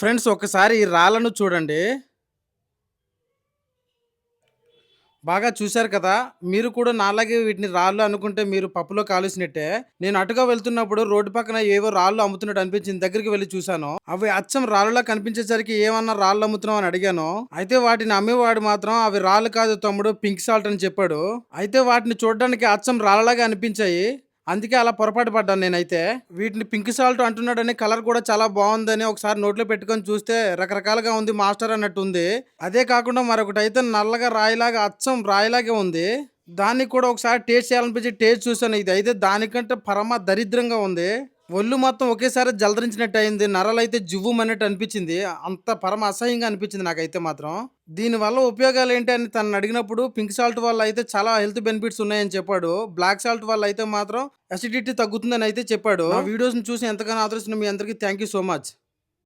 Friends ఒకసారి ఈ రాళ్ళను చూడండి. బాగా చూశారు కదా? మీరు కూడా నాలాగే వీటిని రాళ్ళు అనుకుంటే మీరు పప్పులో కాలుసినట్టే. నేను అటుగా వెళ్తున్నప్పుడు రోడ్డు పక్కన ఏవో రాళ్ళు అమ్ముతున్నట్టు అనిపించింది. దగ్గరికి వెళ్ళి చూశాను. అవి అచ్చం రాళ్ళలా కనిపించేసరికి ఏమన్నా రాళ్ళు అమ్ముతున్నావు అని అడిగాను. అయితే వాటిని అమ్మేవాడు మాత్రం అవి రాళ్ళు కాదు తమ్ముడు పింక్ సాల్ట్ అని చెప్పాడు. అయితే వాటిని చూడడానికి అచ్చం రాళ్ళలాగా అనిపించాయి. అందుకే అలా పొరపాటు పడ్డాను నేనైతే. వీటిని పింక్ సాల్ట్ అంటున్నాడని కలర్ కూడా చాలా బాగుందని ఒకసారి నోట్లో పెట్టుకొని చూస్తే రకరకాలుగా ఉంది మాస్టర్ అన్నట్టు ఉంది. అదే కాకుండా మరొకటి అయితే నల్లగా రాయిలాగా అచ్చం రాయిలాగే ఉంది. దాన్ని కూడా ఒకసారి టేస్ట్ చేయాలనిపించి టేస్ట్ చూసాను ఇది అయితే దానికంటే పరమ దరిద్రంగా ఉంది. ఒళ్ళు మొత్తం ఒకేసారి జలదరించినట్టు అయింది నరలు అయితే జువ్వుమన్నట్టు అనిపించింది. అంత పరమ అసహ్యంగా అనిపించింది నాకైతే మాత్రం. దీనివల్ల ఉపయోగాలు ఏంటి అని తను అడిగినప్పుడు పింక్ సాల్ట్ వల్ల అయితే చాలా హెల్త్ బెనిఫిట్స్ ఉన్నాయని చెప్పాడు. బ్లాక్ సాల్ట్ వల్ల అయితే మాత్రం అసిడిటీ తగ్గుతుందని అయితే చెప్పాడు. ఆ వీడియోస్ని చూసి ఎంతగానో ఆదరిస్తున్న మీ అందరికీ థ్యాంక్ యూ సో మచ్.